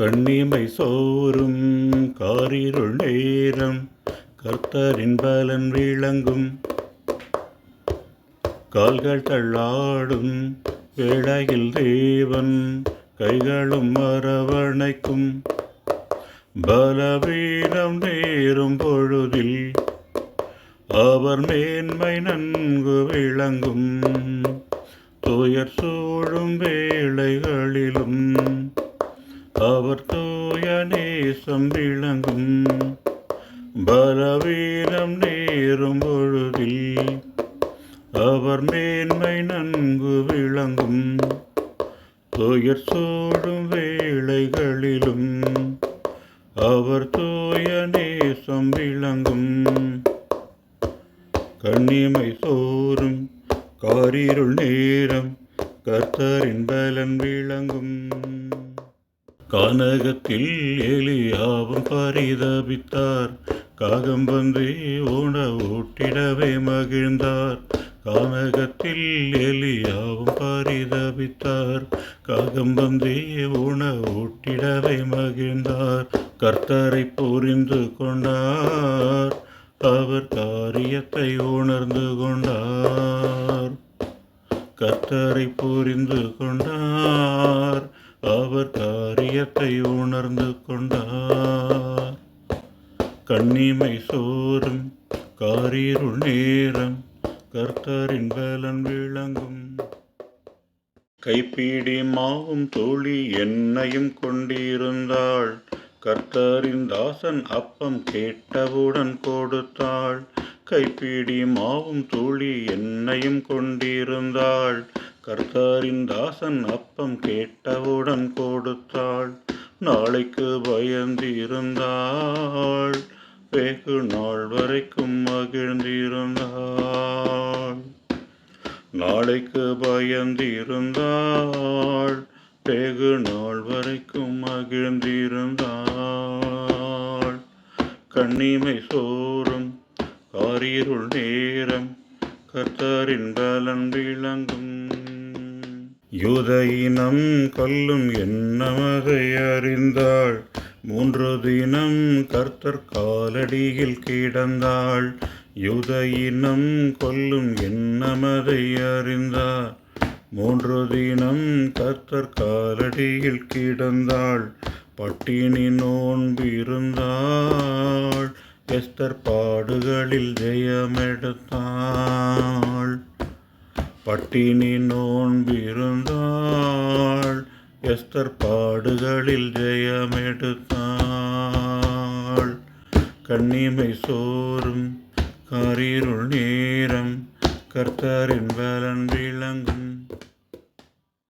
கண்ணிமை சோறும் காரிருள் நேரம் கர்த்தரின் பலன் விளங்கும். கால்கள் தள்ளாடும் வேளையில் தேவன் கைகளும் மரவணைக்கும் பலவீனம் நேரும் பொழுதில் அவர் மேன்மை நன்கு விளங்கும். துயர் சூழும் வேளைகளிலும் அவர் தூய நேசம் விளங்கும். பலவீனம் நேரும் பொழுதில் அவர் மேன்மை நன்கு விளங்கும். துயர் சூடும் வேளைகளிலும் அவர் தூய நேசம் விளங்கும். கண்ணிமை சோறும் காரிருள் நேரம் கர்த்தரின் பலன் விளங்கும். கானகத்தில் எலியாவும் பரிதபித்தார். காகம் வந்து உணவு ஊட்டிடவே மகிழ்ந்தார். கானகத்தில் எலியாவும் பரிதபித்தார். காகம் வந்து உணவு ஊட்டிடவே மகிழ்ந்தார். கர்த்தரை புரிந்து கொண்டார். அவர் காரியத்தை உணர்ந்து கொண்டார். கர்த்தரை புரிந்து கொண்டார். அவர் காரியத்தை உணர்ந்து கொண்டார். கண்ணிமை சோறும் காரிருள் நேரம் கர்த்தரின் பலன் விளங்கும். கைப்பீடி மாவும் தோழி என்னையும் கொண்டிருந்தாள். கர்த்தரின் தாசன் அப்பம் கேட்டவுடன் கொடுத்தாள். கைப்பிடி மாவும் தூளி என்னையும் கொண்டிருந்தாள். கர்த்தரின் தாசன் அப்பம் கேட்டவுடன் கொடுத்தாள். நாளைக்கு பயந்திருந்தாள். வெகு நாள் வரைக்கும் மகிழ்ந்திருந்தாள். நாளைக்கு பயந்திருந்தாள். வெகு நாள் வரைக்கும் மகிழ்ந்திருந்தாள். கண்ணிமை சோறும் காரிருள் நேரம் கர்த்தரின் பலன் விளங்கும். யூத இனம் கொல்லும் என்னமதை அறிந்தாள். மூன்று தினம் கர்த்தர் காலடியில் கிடந்தாள். யூத கொல்லும் என்னமதை அறிந்தார். மூன்று தினம் கர்த்தர் காலடியில் கிடந்தாள். பட்டினி நோன்பிருந்தாள் எஸ்தர் பாடுகளில் ஜெயமெடுத்தான் பட்டினி நோன்பிருந்தாள் எஸ்தர் பாடுகளில் ஜெயமெடுத்தாள். கண்ணிமை சோறும் காரிருள் நேரம் கர்த்தரின் பலன் விளங்கும்